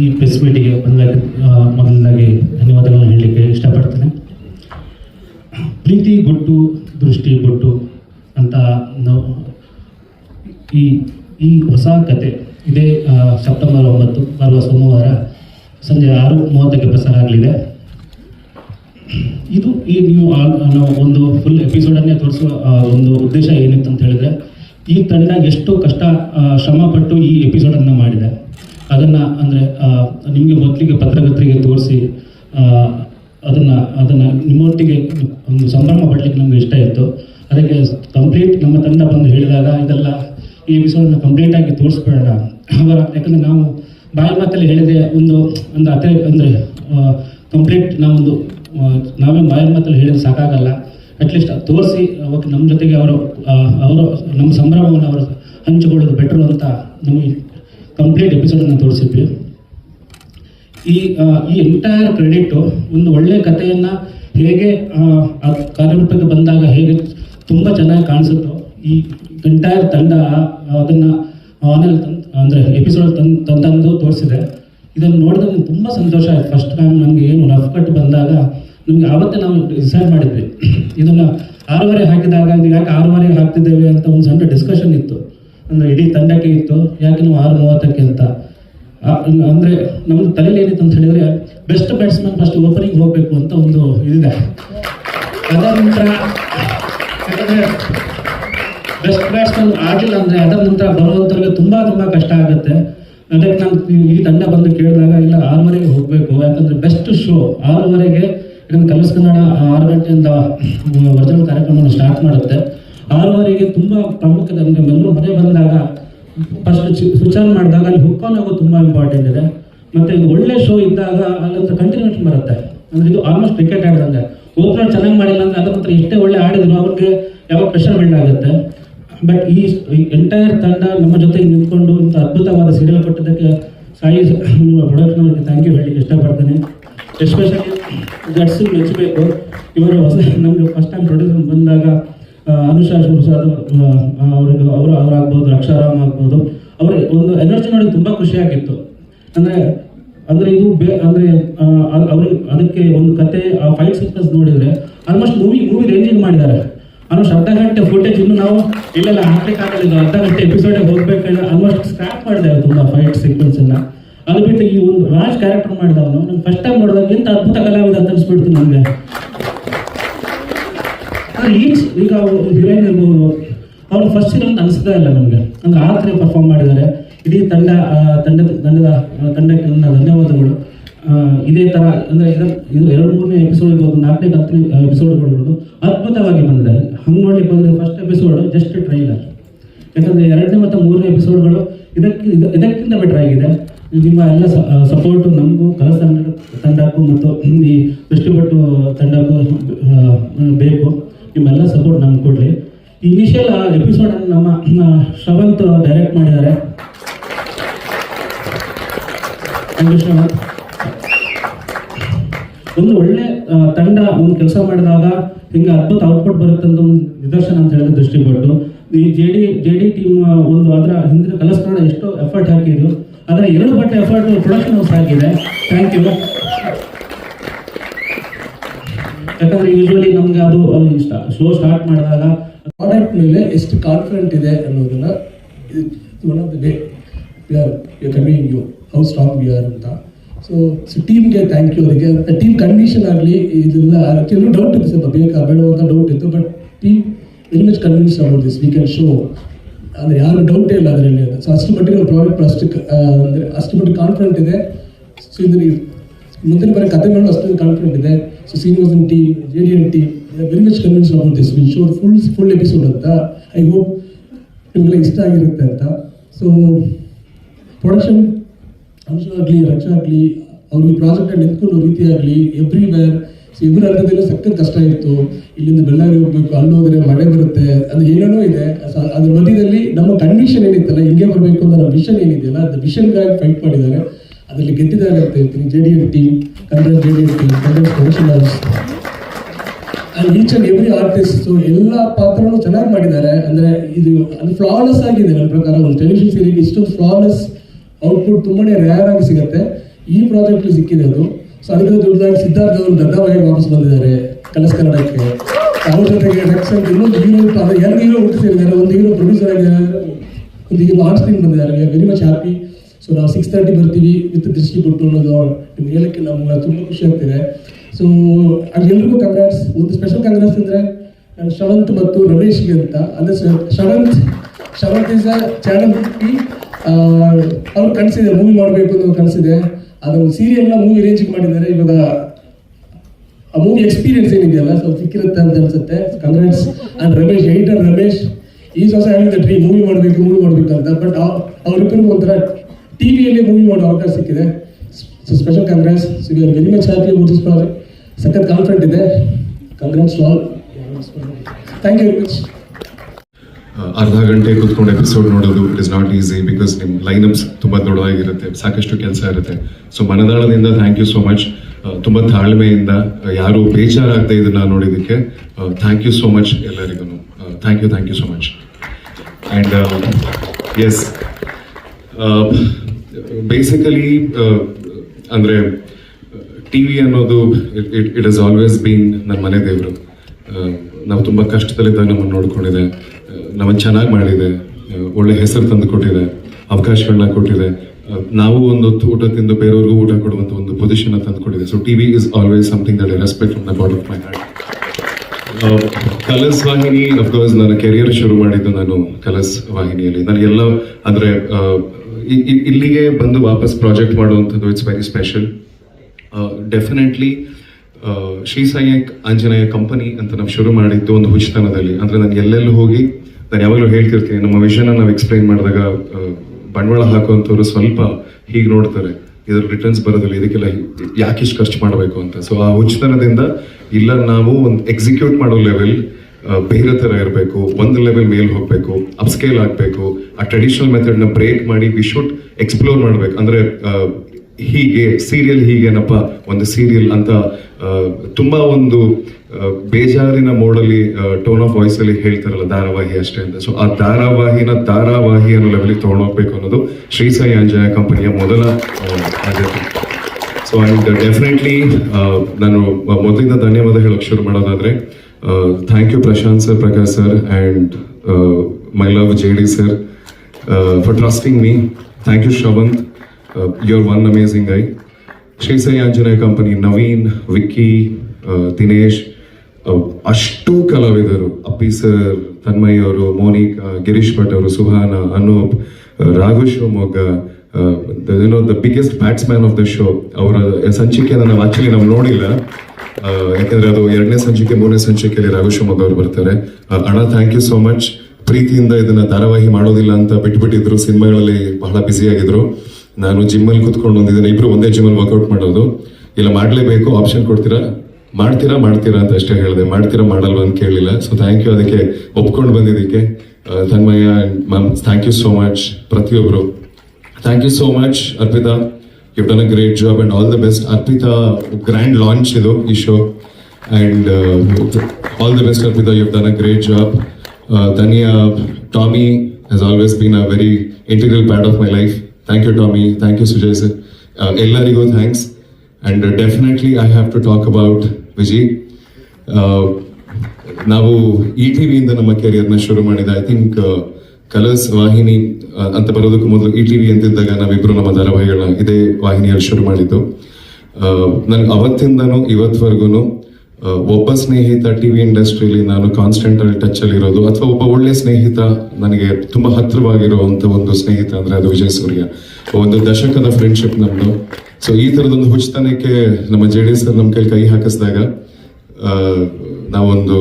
ಈ ಪ್ರೆಸ್ ಮೀಟಿಗೆ ಬಂದಾಗ ಮೊದಲಾಗಿ ಧನ್ಯವಾದಗಳನ್ನು ಹೇಳಲಿಕ್ಕೆ ಇಷ್ಟಪಡ್ತೇನೆ. ಪ್ರೀತಿ ಗೊಟ್ಟು, ದೃಷ್ಟಿ ಗೊಟ್ಟು ಅಂತ ನಾವು ಈ ಈ ಹೊಸ ಕತೆ ಇದೇ ಸೆಪ್ಟೆಂಬರ್ ಒಂಬತ್ತು, ಬರುವ ಸೋಮವಾರ ಸಂಜೆ ಆರು ಮೂವತ್ತಕ್ಕೆ ಪ್ರಸಾರ ಆಗಲಿದೆ. ಇದು ಈ ನೀವು ನಾವು ಒಂದು ಫುಲ್ ಎಪಿಸೋಡನ್ನೇ ತೋರಿಸುವ ಒಂದು ಉದ್ದೇಶ ಏನಿತ್ತು ಅಂತ ಹೇಳಿದ್ರೆ, ಈ ತಂಡ ಎಷ್ಟು ಕಷ್ಟ ಶ್ರಮಪಟ್ಟು ಶ್ರಮ ಪಟ್ಟು ಈ ಎಪಿಸೋಡನ್ನು ಮಾಡಿದೆ. ಅದನ್ನು ಅಂದರೆ ನಿಮಗೆ ಮೊದಲಿಗೆ ಪತ್ರಕರ್ತರಿಗೆ ತೋರಿಸಿ ಅದನ್ನು ಅದನ್ನು ನಿಮ್ಮೊಟ್ಟಿಗೆ ಒಂದು ಸಂಭ್ರಮ ಪಡಲಿಕ್ಕೆ ನಮಗೆ ಇಷ್ಟ ಇತ್ತು. ಅದಕ್ಕೆ ಕಂಪ್ಲೀಟ್ ನಮ್ಮ ತಂಡ ಬಂದು ಹೇಳಿದಾಗ ಇದೆಲ್ಲ ಈ ಎಪಿಸೋಡನ್ನು ಕಂಪ್ಲೀಟ್ ಆಗಿ ತೋರಿಸ್ಬೇಡ ಅವರ ಯಾಕಂದರೆ ನಾವು ಬಾಯಿ ಮಾತಲ್ಲಿ ಹೇಳಿದರೆ ಒಂದು ಒಂದು ಅತೆ, ಅಂದರೆ ಕಂಪ್ಲೀಟ್ ನಾವೊಂದು ನಾವೇ ಬಾಯಿ ಮಾತಲ್ಲಿ ಹೇಳಿದ್ರೆ ಸಾಕಾಗಲ್ಲ. ಅಟ್ಲೀಸ್ಟ್ ತೋರಿಸಿ ಅವಾಗ ನಮ್ಮ ಜೊತೆಗೆ ಅವರು ಅವರು ನಮ್ಮ ಸಂಭ್ರಮವನ್ನು ಅವರು ಹಂಚಿಕೊಳ್ಳೋದು ಬೆಟ್ರು ಅಂತ ನಮಗೆ ಕಂಪ್ಲೀಟ್ ಎಪಿಸೋಡನ್ನು ತೋರಿಸಿದ್ವಿ. ಈ ಈ ಎಂಟೈರ್ ಕ್ರೆಡಿಟು ಒಂದು ಒಳ್ಳೆಯ ಕಥೆಯನ್ನು ಹೇಗೆ ಕಾರ್ಯರೂಪಕ್ಕೆ ಬಂದಾಗ ಹೇಗೆ ತುಂಬ ಚೆನ್ನಾಗಿ ಕಾಣಿಸುತ್ತೋ, ಈ ಎಂಟೈರ್ ತಂಡ ಅದನ್ನು ಆನಲ್ಲಿ ತಂದು, ಅಂದರೆ ಎಪಿಸೋಡ್ ತಂದು ತಂದು ತೋರಿಸಿದೆ. ಇದನ್ನು ನೋಡಿದಾಗ ನನಗೆ ತುಂಬ ಸಂತೋಷ ಆಯ್ತು. ಫಸ್ಟ್ ಟೈಮ್ ನಮಗೆ ಏನು ರಫ್ ಕಟ್ ಬಂದಾಗ ನಮಗೆ ಆವತ್ತೇ ನಾವು ಡಿಸೈಡ್ ಮಾಡಿದ್ವಿ. ಇದನ್ನು ಆರೂವರೆ ಹಾಕಿದಾಗ ಇದು ಯಾಕೆ ಆರೂವರೆಗೆ ಹಾಕ್ತಿದ್ದೇವೆ ಅಂತ ಒಂದು ಸಣ್ಣ ಡಿಸ್ಕಷನ್ ಇತ್ತು. ಅಂದರೆ ಇಡೀ ತಂಡಕ್ಕೆ ಇತ್ತು. ಯಾಕೆ ನಾವು ಆರು ಮೂವತ್ತಕ್ಕೆ ಅಂತ. ಅಂದರೆ ನಮ್ದು ತಲೆಯಲ್ಲಿ ಏನಿತ್ತು ಅಂತ ಹೇಳಿದ್ರೆ ಬೆಸ್ಟ್ ಬ್ಯಾಟ್ಸ್ಮನ್ ಫಸ್ಟ್ ಓಪನಿಂಗ್ ಹೋಗಬೇಕು ಅಂತ ಒಂದು ಇದಿದೆ. ಅದರ ನಂತರ ಯಾಕಂದರೆ ಬೆಸ್ಟ್ ಬ್ಯಾಟ್ಸ್ಮನ್ ಆಗಿಲ್ಲ ಅಂದ್ರೆ ಅದರ ನಂತರ ಬರುವಂಥವ್ರಿಗೆ ತುಂಬಾ ತುಂಬಾ ಕಷ್ಟ ಆಗುತ್ತೆ. ಅದಕ್ಕೆ ನಾನು ಈ- ತಂಡ ಬಂದು ಕೇಳಿದಾಗ ಇಲ್ಲ, ಆರೂವರೆಗೆ ಹೋಗಬೇಕು. ಯಾಕಂದರೆ ಬೆಸ್ಟ್ ಶೋ ಆರೂವರೆಗೆ ಯಾಕಂದ್ರೆ ಕಲರ್ಸ್ ಕನ್ನಡ ಆರು ಗಂಟೆಯಿಂದ ವರ್ಜನ್ ಕಾರ್ಯಕ್ರಮವನ್ನು ಸ್ಟಾರ್ಟ್ ಮಾಡುತ್ತೆ. ಆರೂವರೆಗೆ ತುಂಬಾ ಪ್ರಾಮುಖ್ಯತೆ ಅಂದ್ರೆ ಮೊದಲು ಮನೆ ಬಂದಾಗ ಫಸ್ಟ್ ಸ್ವಿಚ್ ಆನ್ ಮಾಡಿದಾಗ ಅಲ್ಲಿ ಹುಕ್ ಆನ್ ಆಗೋದು ತುಂಬ ಇಂಪಾರ್ಟೆಂಟ್ ಇದೆ. ಮತ್ತೆ ಒಳ್ಳೆ ಶೋ ಇದ್ದಾಗ ಅಲ್ಲಂತ ಕಂಟಿನ್ಯೂಷನ್ ಬರುತ್ತೆ. ಅಂದ್ರೆ ಇದು ಆಲ್ಮೋಸ್ಟ್ ಕ್ರಿಕೆಟ್ ಆಡಿದಂಗೆ. ಓಪನರ್ ಚೆನ್ನಾಗಿ ಮಾಡಿಲ್ಲ ಅಂದರೆ ಅದ್ರ ಹತ್ರ ಎಷ್ಟೇ ಒಳ್ಳೆ ಆಡಿದ್ರು ಅವ್ರಿಗೆ ಯಾವಾಗ ಪ್ರೆಷರ್ ಬಿಲ್ಡ್ ಆಗುತ್ತೆ. ಬಟ್ ಈ ಎಂಟೈರ್ ತಂಡ ನಮ್ಮ ಜೊತೆ ನಿಂತ್ಕೊಂಡು ಇಂಥ ಅದ್ಭುತವಾದ ಸೀರಿಯಲ್ ಕೊಟ್ಟಿದ್ದಕ್ಕೆ ಸಾಯಿ ಪ್ರೊಡಕ್ಷನ್ ಅವರಿಗೆ ಥ್ಯಾಂಕ್ ಯು ಹೇಳಿ ಇಷ್ಟಪಡ್ತೇನೆ. ಎಸ್ಪೆಷಲಿ ಗಟ್ಸ್ ಮೆಚ್ಚಬೇಕು ಇವರು ಹೊಸ ನಮಗೆ ಫಸ್ಟ್ ಟೈಮ್ ಪ್ರೊಡ್ಯೂಸರ್ ಬಂದಾಗ ಅನುಷಾ ಪ್ರಸಾದ್ ಅವ್ರಿಗೆ ಅವರು ಅವರಾಗ್ಬೋದು ರಕ್ಷಾರಾಮ್ ಆಗ್ಬೋದು. ಅವ್ರ ಒಂದು ಎನರ್ಜಿ ನೋಡಿ ತುಂಬ ಖುಷಿ ಆಗಿತ್ತು. ಅಂದರೆ ಅಂದರೆ ಇದು ಬೇ, ಅಂದರೆ ಅವ್ರಿಗೆ ಅದಕ್ಕೆ ಒಂದು ಕತೆ, ಆ ಫೈಟ್ ಸೀಕ್ವೆನ್ಸ್ ನೋಡಿದರೆ ಆಲ್ಮೋಸ್ಟ್ ಮೂವಿ ಮೂವಿ ರೇಂಜಿಂಗ್ ಮಾಡಿದ್ದಾರೆ. ಆಲ್ಮೋಸ್ಟ್ ಅರ್ಧ ಗಂಟೆ ಫುಟೇಜ್ ಇನ್ನು ನಾವು ಇಲ್ಲೆಲ್ಲ ಹಾಕ್ಲಿಕ್ಕೆ ಆಗಲಿಲ್ಲ ಇದು ಅರ್ಧ ಗಂಟೆ ಎಪಿಸೋಡ್ ಹೋಗ್ಬೇಕಂದ್ರೆ ಆಲ್ಮೋಸ್ಟ್ ಸ್ಕ್ರಾಪ್ ಮಾಡಿದೆ ತುಂಬ ಫೈಟ್ ಸೀಕ್ವೆನ್ಸನ್ನು ಅದು ಬಿಟ್ಟು ಈ ಒಂದು ರಾಜ್ ಕ್ಯಾರೆಕ್ಟರ್ ಮಾಡಿದವನು. ನಾನು ಫಸ್ಟ್ ಟೈಮ್ ನೋಡಿದಾಗ ಎಂತ ಅದ್ಭುತ ಕಲಾವಿದ ಅಂತ ಅನ್ಸ್ಬಿಡ್ತು ನನಗೆ. ಈಚ್ ಈಗ ಹೀರೋಯಿನ್ ಇರ್ಬೋದು, ಅವ್ರು ಫಸ್ಟ್ ಇರೋದು ಅನಿಸ್ತಾ ಇಲ್ಲ ನಮಗೆ. ಅಂದ್ರೆ ಆ ಥರ ಪರ್ಫಾರ್ಮ್ ಮಾಡಿದ್ದಾರೆ. ಇಡೀ ತಂಡ ತಂಡದ ತಂಡದ ತಂಡಕ್ಕೆ ನನ್ನ ಧನ್ಯವಾದಗಳು. ಇದೇ ಥರ ಅಂದರೆ ಇದು ಎರಡು ಮೂರನೇ ಎಪಿಸೋಡ್ ಇರ್ಬೋದು ನಾಲ್ಕನೇ, ಹತ್ತನೇ ಎಪಿಸೋಡ್ಗಳು ಅದ್ಭುತವಾಗಿ ಬಂದಿದೆ. ಹಂಗೆ ನೋಡ್ಲಿಕ್ಕೆ ಬಂದರೆ ಫಸ್ಟ್ ಎಪಿಸೋಡ್ ಜಸ್ಟ್ ಟ್ರೈಲರ್ ಯಾಕಂದರೆ ಎರಡನೇ ಮತ್ತು ಮೂರನೇ ಎಪಿಸೋಡ್ಗಳು ಇದಕ್ಕೆ, ಇದು, ಇದಕ್ಕಿಂತ ಬೆಟರ್ ಆಗಿದೆ. ನಿಮ್ಮ ಎಲ್ಲ ಸಪೋರ್ಟು ನಮಗೂ, ಕಲಸ ತಂಡ, ತಂಡಕ್ಕೂ ಮತ್ತು ಈ ದೃಷ್ಟಿಪಟ್ಟು ತಂಡಕ್ಕೂ ಬೇಕು. ನಿಮ್ಮೆಲ್ಲ ಸಪೋರ್ಟ್ ನಮ್ಗೆ ಕೊಡ್ಲಿ ಇನಿಷಿಯಲ್ ಎಪಿಸೋಡನ್ನು ನಮ್ಮ ಆ, ಶ್ರವಂತ್ ಡೈರೆಕ್ಟ್ ಮಾಡಿದ್ದಾರೆ. ಒಂದು ಒಳ್ಳೆ ತಂಡ ಒಂದು ಕೆಲಸ ಮಾಡಿದಾಗ ಹಿಂಗೆ ಅದ್ಭುತ ಔಟ್ಪುಟ್ ಬರುತ್ತೆ ಅಂತ ಒಂದು ನಿದರ್ಶನ ಅಂತ ಹೇಳಿದ್ರೆ ದೃಷ್ಟಿಪಟ್ಟು. ಈ J D J D team ಒಂದು ಅದರ ಹಿಂದಿನ ಕಲಸ್ ಕನ್ನಡ ಎಷ್ಟೋ ಎಫರ್ಟ್ ಹಾಕಿದ್ರು. ಅದರ ಎರಡು ಪಟ್ಟು ಎಫರ್ಟ್ ಪ್ರೊಡಕ್ಷನ್ ಹೌಸ್ ಹಾಕಿದೆ. ಥ್ಯಾಂಕ್ ಯು ಯಾಕಂದ್ರೆ ಯೂಶ್ವಲಿ ನಮ್ಗೆ ಅದು ಶೋ ಸ್ಟಾರ್ಟ್ ಮಾಡಿದಾಗ ಪ್ರಾಡಕ್ಟ್ ಮೇಲೆ ಎಷ್ಟು ಕಾನ್ಫಿಡೆಂಟ್ ಇದೆ ಅನ್ನೋದನ್ನ one of the day we are you coming you how strong we are ಅಂತ. ಸೊ ಸೊ ಟೀಮ್ಗೆ ಥ್ಯಾಂಕ್ ಯು ಅದಕ್ಕೆ ಟೀಮ್ ಕಂಡೀಷನ್ ಆಗಲಿ, ಇದೆಲ್ಲ ಕೆಲವು ಡೌಟ್ ಇತ್ತು ಸ್ವಲ್ಪ ಬೇಕಾ ಬೇಡ ಅಂತ ಡೌಟ್ ಇತ್ತು but team very much convince about this we can show ಅಂದರೆ ಯಾರು ಡೌಟೇ ಇಲ್ಲ ಅದರಲ್ಲಿ ಸೊ ಅಷ್ಟು ಮಟ್ಟಿಗೆ ನಮ್ಮ ಪ್ರಾಡಕ್ಟ್ ಅಷ್ಟು ಅಂದರೆ ಅಷ್ಟು ಮಟ್ಟಿಗೆ ಕಾನ್ಫಿಡೆಂಟ್ ಇದೆ. ಸೊ ಇದ್ರ ಮುಂದಿನ ಬರೋ ಕತೆ ಮೇಲೆ ಅಷ್ಟು ಕಾನ್ಫಿಡೆಂಟ್ ಇದೆ. So Srinivasan team J D N team very much convince about this will show full full episode ಅಂತ. ಐ ಹೋಪ್ ನಿಮಗೆಲ್ಲ ಇಷ್ಟ ಆಗಿರುತ್ತೆ ಅಂತ. ಸೊ ಪ್ರೊಡಕ್ಷನ್ ಅಂಶ ಆಗಲಿ ರಕ್ಷಾ ಆಗಲಿ, ಅವ್ರಿಗೆ ಪ್ರಾಜೆಕ್ಟ್ ನಿಂತ್ಕೊಳ್ಳೋ ರೀತಿ ಆಗಲಿ ಎವ್ರಿವೇರ್ ಸೊ ಇಬ್ಬರ ಅರ್ಥದಲ್ಲೂ ಸಖತ್ ಕಷ್ಟ ಇತ್ತು. ಇಲ್ಲಿಂದ ಬೆಳ್ಳಾರಿ ಹೋಗ್ಬೇಕು, ಅಲ್ಲಿ ಹೋದ್ರೆ ಮಳೆ ಬರುತ್ತೆ. ಅದು ಏನೇನೋ ಇದೆ. ಅದ್ರ ಮಧ್ಯದಲ್ಲಿ ನಮ್ಮ ಕಂಡೀಷನ್ ಏನಿತ್ತಲ್ಲ, ಹಿಂಗೆ ಬರಬೇಕು ಅಂತ ನಮ್ಮ ವಿಷನ್ ಏನಿದೆಯಲ್ಲ ಅದು ವಿಷನ್ಗಾಗಿ ಫೈಟ್ ಮಾಡಿದ್ದಾರೆ. ಅದರಲ್ಲಿ ಗೆದ್ದಿದ್ದಾರೆ ಅಂತ ಹೇಳ್ತೀನಿ J D N team team Kannada professionals and each and every artist so ಎಲ್ಲ ಪಾತ್ರನೂ ಚೆನ್ನಾಗಿ ಮಾಡಿದ್ದಾರೆ. ಅಂದರೆ ಇದು ಅದು ಫ್ಲಾಲೆಸ್ ಆಗಿದೆ ನನ್ನ ಪ್ರಕಾರ. ಒಂದು ಟೆಲಿವಿಷನ್ ಸೀರಿಗೆ ಇಷ್ಟೊಂದು ಫ್ಲಾಲೆಸ್ ಔಟ್ಪುಟ್ ತುಂಬಾನೇ ರೇರ್ ಆಗಿ ಸಿಗುತ್ತೆ. ಈ ಪ್ರಾಜೆಕ್ಟ್ ಸಿಕ್ಕಿದೆ ಅದು. ಸೊ ಅದಕ್ಕೆ ದೊಡ್ಡದಾಗಿ ಸಿದ್ಧಾರ್ಥ ಅವರು ದಡ್ಡವಾಗಿ ವಾಪಸ್ ಬಂದಿದ್ದಾರೆ ಕಲಸ್ ಕನ್ನಡಕ್ಕೆ. ಅವ್ರ ಜೊತೆಗೆ ಅಂತ ಇನ್ನೊಂದು ಹೀರೋ ಎರಡು ಹೀರೋ ಹುಟ್ಟಿಸಿದ್ದಾರೆ. ಒಂದು ಹೀರೋ ಪ್ರೊಡ್ಯೂಸರ್ ಆಗಿದ್ದಾರೆ ಒಂದು ಹೀರೋ ಆನ್ ಸ್ಕ್ರೀನ್ ಬಂದಿದ್ದಾರೆ. ವೆರಿ ಮಚ್ ಹ್ಯಾಪಿ ಸೊ ನಾವು ಸಿಕ್ಸ್ ತರ್ಟಿ ಬರ್ತೀವಿ ವಿತ್ ದೃಷ್ಟಿ ಬಿಟ್ಟು ಅನ್ನೋದು ನಿಮ್ಗೆ ಹೇಳಕ್ಕೆ ನಮ್ಗೆ ತುಂಬ ಖುಷಿ ಆಗ್ತಿದೆ. ಸೊ ಎಲ್ರಿಗೂ ಕಂಗ್ರಾಟ್ಸ್ ಒಂದು ಸ್ಪೆಷಲ್ ಕಂಗ್ರಾಟ್ಸ್ ಅಂದರೆ ಶವಂತ್ ಮತ್ತು ರಮೇಶ್ಗೆ ಅಂತ. ಅಂದರೆ ಶವಂತ್ ಶವಂತ್ ಇಸ್ ಅ ಚಾನಲ್ ಅವ್ರು ಕನಸಿದೆ ಮೂವಿ ಮಾಡಬೇಕು ಅನ್ನೋ ಕನಸಿದೆ ಅದು ಸೀರಿಯಲ್ನ ಮೂವಿ ರೇಂಜಿಗೆ ಮಾಡಿದ್ದಾರೆ. ಇವಾಗ ಆ ಮೂವಿ ಎಕ್ಸ್ಪೀರಿಯನ್ಸ್ ಏನಿದೆಯಲ್ಲ ಸೊ ಸಿಕ್ಕಿರುತ್ತೆ ಅಂತ ಅನ್ಸುತ್ತೆ. Congrats and Ramesh editor Ramesh ಈ ಸೊಸೆ ಹೇಳಿದ್ರಿ ಮೂವಿ ಮಾಡಬೇಕು ಮೂವಿ ಮಾಡಬೇಕು ಅಂತ. ಬಟ್ ಅವ್ರಿಬ್ಬರಿಗೂ ಒಂಥರ ಟಿ ವಿಯಲ್ಲಿ ಮೂವಿ ಮಾಡೋ ಅವಕಾಶ ಸಿಕ್ಕಿದೆ. Special congrats so we are very much happy this project ಸಖತ್ ಕಾನ್ಫಿಡೆಂಟ್ ಇದೆ. Congrats all thank you very much ಅರ್ಧ ಗಂಟೆ ಕೂತ್ಕೊಂಡು ಎಪಿಸೋಡ್ ನೋಡೋದು it is not easy because ನಿಮ್ಮ ಲೈನಪ್ಸ್ ತುಂಬ ದೊಡ್ಡದಾಗಿರುತ್ತೆ, ಸಾಕಷ್ಟು ಕೆಲಸ ಇರುತ್ತೆ. ಸೊ ಮನದಾಳದಿಂದ ಥ್ಯಾಂಕ್ ಯು ಸೋ ಮಚ್ ತುಂಬ ತಾಳ್ಮೆಯಿಂದ ಯಾರೂ ಯಾರು ಬೇಜಾರಾಗದೆ ಇದನ್ನ ನೋಡಿದ್ದಕ್ಕೆ ಥ್ಯಾಂಕ್ ಯು ಸೋ ಮಚ್ ಎಲ್ಲರಿಗೂ. Thank you thank you so much and yes basically ಅಂದರೆ ಟಿ ವಿ ಅನ್ನೋದು it it is always been ನನ್ನ ಮನೆ ದೇವರು. ನಾವು ತುಂಬ ಕಷ್ಟದಲ್ಲಿದ್ದಾಗ ನಮ್ಮನ್ನು ನೋಡ್ಕೊಂಡಿದೆ. ನಮ್ಮನ್ನು ಚೆನ್ನಾಗಿ ಮಾಡಿದೆ. ಆ, ಒಳ್ಳೆ ಹೆಸರು ತಂದು ಕೊಟ್ಟಿದೆ. ಅವಕಾಶಗಳನ್ನ ಕೊಟ್ಟಿದೆ. ನಾವು ಒಂದು ಹೊತ್ತು ಊಟ ತಿಂದು ಬೇರೆಯವ್ರಿಗೂ ಊಟ ಕೊಡುವಂಥ ಒಂದು ಪೊಸಿಷನ್ ತಂದು ಕೊಟ್ಟಿದೆ so T V is always something that I respect from the bottom of my heart Colors ವಾಹಿನಿ ಅಫ್ಕೋರ್ಸ್ ನನ್ನ ಕೆರಿಯರ್ ಶುರು ಮಾಡಿದ್ದು ನಾನು ಕಲರ್ಸ್ ವಾಹಿನಿಯಲ್ಲಿ. ನನಗೆಲ್ಲ ಅಂದರೆ ಇಲ್ಲಿಗೆ ಬಂದು ವಾಪಸ್ ಪ್ರಾಜೆಕ್ಟ್ ಮಾಡುವಂಥದ್ದು it's very special definitely Shri Sai Anjaneya company ಅಂತ ನಾವು ಶುರು ಮಾಡಿದ್ದು ಒಂದು ಹುಚ್ಚತನದಲ್ಲಿ. ಅಂದರೆ ನಾನು ಎಲ್ಲೆಲ್ಲೂ ಹೋಗಿ ನಾನು ಯಾವಾಗಲೂ ಹೇಳ್ತಿರ್ತೀನಿ ನಮ್ಮ ವಿಷನ್ ನಾವು ಎಕ್ಸ್ಪ್ಲೈನ್ ಮಾಡಿದಾಗ ಆ, ಬಂಡವಾಳ ಹಾಕುವಂಥವ್ರು ಸ್ವಲ್ಪ ಹೀಗೆ ನೋಡ್ತಾರೆ. ಇದ್ರ ರಿಟರ್ನ್ಸ್ ಬರೋದಿಲ್ಲ ಇದಕ್ಕೆಲ್ಲ ಯಾಕೆ ಇಷ್ಟು ಖರ್ಚು ಮಾಡಬೇಕು ಅಂತ. ಸೊ ಆ ಹುಚ್ಚತನದಿಂದ ಇಲ್ಲ ನಾವು ಒಂದು ಎಕ್ಸಿಕ್ಯೂಟ್ ಮಾಡೋ ಲೆವೆಲ್ ಬೇರೆ ಥರ ಇರಬೇಕು, ಒಂದು ಲೆವೆಲ್ ಮೇಲೆ ಹೋಗಬೇಕು ಅಪ್ಸ್ಕೇಲ್ ಆಗಬೇಕು, ಆ ಟ್ರೆಡಿಷನಲ್ ಮೆಥಡ್ನ ಬ್ರೇಕ್ ಮಾಡಿ ವಿ ಶುಡ್ ಎಕ್ಸ್ಪ್ಲೋರ್ ಮಾಡಬೇಕು. ಅಂದರೆ ಹೀಗೆ ಸೀರಿಯಲ್ ಹೀಗೇನಪ್ಪ, ಒಂದು ಸೀರಿಯಲ್ ಅಂತ ತುಂಬ ಒಂದು ಬೇಜಾರಿನ ಮೋಡಲ್ಲಿ ಟೋನ್ ಆಫ್ ವಾಯ್ಸ್ ಅಲ್ಲಿ ಹೇಳ್ತಾರಲ್ಲ, ಧಾರಾವಾಹಿ ಅಷ್ಟೇ ಅಂತ. ಸೊ ಆ ಧಾರಾವಾಹಿನ ಧಾರಾವಾಹಿ ಅನ್ನೋ ಲೆವೆಲ್ಗೆ ತಗೊಂಡೋಗ್ಬೇಕು ಅನ್ನೋದು ಶ್ರೀ ಸಾಯಿ ಆಂಜನೇಯ ಕಂಪನಿಯ ಮೊದಲ ಸೊ ಆ್ಯಂಡ್ ಡೆಫಿನೆಟ್ಲಿ ನಾನು ಮೊದಲಿಂದ ಧನ್ಯವಾದ ಹೇಳೋಕ್ಕೆ ಶುರು ಮಾಡೋದಾದ್ರೆ thank you Prashant sir Prakash sir and my love J D sir for trusting me thank you Shravanth your one amazing I Shri Sai Anjaneya company Naveen Vicky Dinesh ಅಷ್ಟು ಕಲಾವಿದರು. ಅಪ್ಪಿ sir Tanmay ಅವರು ಮೋನಿಕಾ ಗಿರೀಶ್ ಭಟ್ ಅವರು Suhana Anoop Raghu Shivamogga the biggest batsman of the show ಅವರ ಸಂಚಿಕೆಯನ್ನು ನಾವು actually ನಾವು ನೋಡಿಲ್ಲ. ಯಾಕಂದ್ರೆ ಅದು ಎರಡನೇ ಸಂಚಿಕೆ, ಮೂರನೇ ಸಂಚಿಕೆಯಲ್ಲಿ ರಘು ಶಿವಮೊಗ್ಗ ಅವರು ಬರ್ತಾರೆ. ಅಣ್ಣ ಥ್ಯಾಂಕ್ ಯು ಸೋ ಮಚ್ ಪ್ರೀತಿಯಿಂದ ಇದನ್ನ ಧಾರಾವಾಹಿ ಮಾಡೋದಿಲ್ಲ ಅಂತ ಬಿಟ್ಬಿಟ್ಟಿದ್ರು. ಸಿನಿಮಾಗಳಲ್ಲಿ ಬಹಳ ಬ್ಯುಸಿ ಆಗಿದ್ರು. ನಾನು ಜಿಮ್ಮಲ್ಲಿ ಕುತ್ಕೊಂಡು ಬಂದಿದ್ದೇನೆ ಇಬ್ರು ಒಂದೇ ಜಿಮ್ ಅಲ್ಲಿ ವರ್ಕೌಟ್ ಮಾಡೋದು. ಇಲ್ಲ, ಮಾಡಲೇಬೇಕು. ಆಪ್ಷನ್ ಕೊಡ್ತೀರಾ? ಮಾಡ್ತೀರಾ ಮಾಡ್ತೀರಾ ಅಂತ ಅಷ್ಟೇ ಹೇಳಿದೆ. ಮಾಡ್ತೀರಾ, ಮಾಡಲ್ವಾ ಅಂತ ಕೇಳಿಲ್ಲ ಸೊ ಥ್ಯಾಂಕ್ ಯು ಅದಕ್ಕೆ ಒಪ್ಕೊಂಡು ಬಂದಿದ್ದಕ್ಕೆ. Tanmay ma'am thank you so much ಪ್ರತಿಯೊಬ್ಬರು thank you so much Arpita. You done a great job and all the best Arpita grand launch ಇದು ಈ show and all the best Arpita you done a great job dhaniya Tommy has always been a very integral part of my life thank you Tommy thank you Sujay sir ಎಲ್ಲರಿಗೂ thanks and definitely I have to talk about Viji ನಾವು E T ವಿಯಿಂದ ನಮ್ಮ ಕೆರಿಯರ್ನ ಶುರು ಮಾಡಿದ I think colours ವಾಹಿನಿ ಆ, ಅಂತ ಬರೋದಕ್ಕೂ ಮೊದಲು ಇ ಟಿವಿ ಅಂತಿದ್ದಾಗ ನಾವಿಬ್ಬರು ನಮ್ಮ ಧಾರಾವಾಹಿಗಳನ್ನ ಇದೇ ವಾಹಿನಿಯಲ್ಲಿ ಶುರು ಮಾಡಿದ್ದು. ನನ್ಗೆ ಅವತ್ತಿಂದನೂ ಇವತ್ವರೆಗೂ ಒಬ್ಬ ಸ್ನೇಹಿತ ಟಿವಿ ಇಂಡಸ್ಟ್ರಿಯಲ್ಲಿ ನಾನು ಕಾನ್ಸ್ಟೆಂಟ್ ಅಲ್ಲಿ ಟಚ್ ಅಲ್ಲಿ ಇರೋದು ಅಥವಾ ಒಬ್ಬ ಒಳ್ಳೆ ಸ್ನೇಹಿತ ನನಗೆ ತುಂಬಾ ಹತ್ತಿರವಾಗಿರುವಂತ ಒಂದು ಸ್ನೇಹಿತ ಅಂದ್ರೆ ಅದು ವಿಜಯ್ ಸೂರ್ಯ. ಒಂದು ದಶಕದ ಫ್ರೆಂಡ್ಶಿಪ್ ನಮ್ಮದು ಸೊ ಈ ತರದೊಂದು ಹುಚ್ಚತನಕ್ಕೆ ನಮ್ಮ ಜೆ ಡಿ ಸರ್ ನಮ್ಮ ಕೈ ಕೈ ಹಾಕಿಸಿದಾಗ ನಾವೊಂದು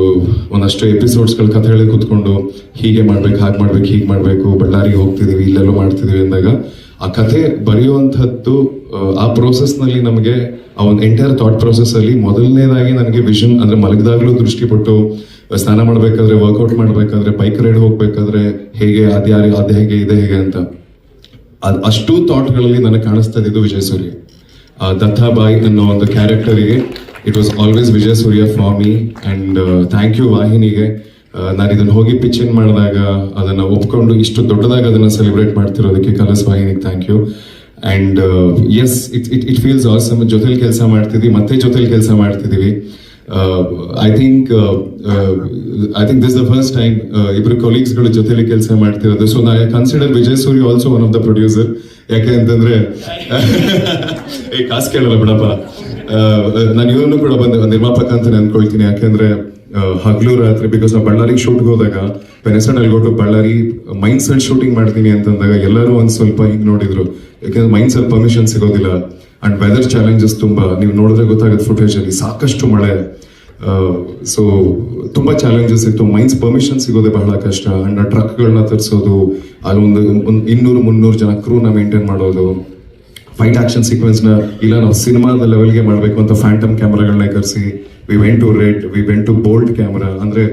ಒಂದಷ್ಟು ಎಪಿಸೋಡ್ಸ್ಗಳು ಕಥೆ ಹೇಳಿ ಕೂತ್ಕೊಂಡು ಹೀಗೆ ಮಾಡ್ಬೇಕು ಹಾಗೆ ಮಾಡ್ಬೇಕು ಹೀಗೆ ಮಾಡಬೇಕು ಬಳ್ಳಾರಿಗೆ ಹೋಗ್ತಿದೀವಿ ಇಲ್ಲೆಲ್ಲೋ ಮಾಡ್ತಿದೀವಿ ಅಂದಾಗ ಆ ಕಥೆ ಬರೆಯುವಂಥದ್ದು ಆ, ಪ್ರೋಸೆಸ್ನಲ್ಲಿ ನಮಗೆ ಆ ಒಂದು ಎಂಟೈರ್ ಥಾಟ್ ಪ್ರೋಸೆಸ್ಸಲ್ಲಿ ಮೊದಲನೇದಾಗಿ ನನಗೆ ವಿಷನ್ ಅಂದ್ರೆ ಮಲಗಿದಾಗಲೂ ದೃಷ್ಟಿ ಪಟ್ಟು ಸ್ನಾನ ಮಾಡಬೇಕಾದ್ರೆ ವರ್ಕೌಟ್ ಮಾಡಬೇಕಾದ್ರೆ ಬೈಕ್ ರೈಡ್ ಹೋಗ್ಬೇಕಾದ್ರೆ ಹೇಗೆ ಅದ್ಯಾರು ಅದು ಹೇಗೆ ಇದೆ ಹೇಗೆ ಅಂತ. ಅದು ಅಷ್ಟು ಥಾಟ್ಗಳಲ್ಲಿ ನನಗೆ ಕಾಣಿಸ್ತಾ ಇದ್ದು ವಿಜಯ್ ಸೂರ್ಯ. ದತ್ತಾಬಾಯಿ ಅನ್ನೋ ಒಂದು ಕ್ಯಾರೆಕ್ಟರಿಗೆ it was always Vijaya Surya for me and thank you ವಾಹಿನಿಗೆ. ನಾನು ಇದನ್ನು ಹೋಗಿ ಪಿಚ್ ಇನ್ ಮಾಡಿದಾಗ ಅದನ್ನು ಒಪ್ಕೊಂಡು ಇಷ್ಟು ದೊಡ್ಡದಾಗ ಅದನ್ನು ಸೆಲೆಬ್ರೇಟ್ ಮಾಡ್ತಿರೋದಕ್ಕೆ ಕಲರ್ಸ್ ವಾಹಿನಿಗೆ thank you and yes it it it feels awesome ಜೊತೆಲಿ ಕೆಲಸ ಮಾಡ್ತಿದ್ದೀವಿ ಮತ್ತೆ ಜೊತೆಲಿ ಕೆಲಸ ಮಾಡ್ತಿದ್ದೀವಿ I think I think this the first time ಇಬ್ಬರು ಕೊಲೀಗ್ಸ್ಗಳ ಜೊತೆಲಿ ಕೆಲಸ ಮಾಡ್ತಿರೋದು. ಸೊ ನಾ consider Vijay Suri also one of the producer ಯಾಕೆ ಅಂತಂದ್ರೆ, ಏ, ಕಾಸು ಕೇಳಲ್ಲ ಬಿಡಪ್ಪ. ನಾನು ಇವನು ಕೂಡ ಬಂದೆ ನಿರ್ಮಾಪಕ ಅಂತ ಅನ್ಕೊಳ್ತೀನಿ ಯಾಕೆಂದ್ರೆ ಹಗಲು ರಾತ್ರಿ ಬಿಕಾಸ್ ನಾವು ಬಳ್ಳಾರಿಗೆ ಶೂಟ್ಗೆ ಹೋದಾಗ ಪೆನೆಸನಲ್ಲಿ ಕೊಟ್ಟು ಬಳ್ಳಾರಿ ಮೈಂಡ್ ಸೆಟ್ ಶೂಟಿಂಗ್ ಮಾಡ್ತೀನಿ ಅಂತಂದಾಗ ಎಲ್ಲರೂ ಒಂದು ಸ್ವಲ್ಪ ಹಿಂಗ್ ನೋಡಿದ್ರು. ಯಾಕಂದ್ರೆ ಮೈಂಡ್ ಸೆಟ್ ಪರ್ಮಿಷನ್ ಸಿಗೋದಿಲ್ಲ. ಅಂಡ್ ವೆದರ್ ಚಾಲೆಂಜಸ್ ತುಂಬಾ. ನೀವು ನೋಡಿದ್ರೆ ಗೊತ್ತಾಗುತ್ತೆ ಫುಟೇಜ್ ಅಲ್ಲಿ ಸಾಕಷ್ಟು ಮಳೆ. ಸೊ ತುಂಬಾ ಚಾಲೆಂಜಸ್ ಇತ್ತು. ಮೈನ್ಸ್ ಪರ್ಮಿಷನ್ ಸಿಗೋದೇ ಬಹಳ ಕಷ್ಟ. ಅಂಡ್ ಟ್ರಕ್ಗಳನ್ನ ತರಿಸೋದು ಅಲ್ಲಿ ಒಂದು ಇನ್ನೂರು ಮುನ್ನೂರು ಜನ ಕ್ರೂನ ಮೇಂಟೈನ್ ಮಾಡೋದು. ಫೈಟ್ ಆಕ್ಷನ್ ಸೀಕ್ವೆನ್ಸ್ನ ಇಲ್ಲ, ನಾವು ಸಿನಿಮಾದ ಲೆವೆಲ್ಗೆ ಮಾಡಬೇಕು ಅಂತ ಫ್ಯಾಂಟಮ್ ಕ್ಯಾಮ್ರಾಗಳನ್ನ ಕರೆಸಿ we went to Red we went to bolt camera ಅಂದ್ರೆ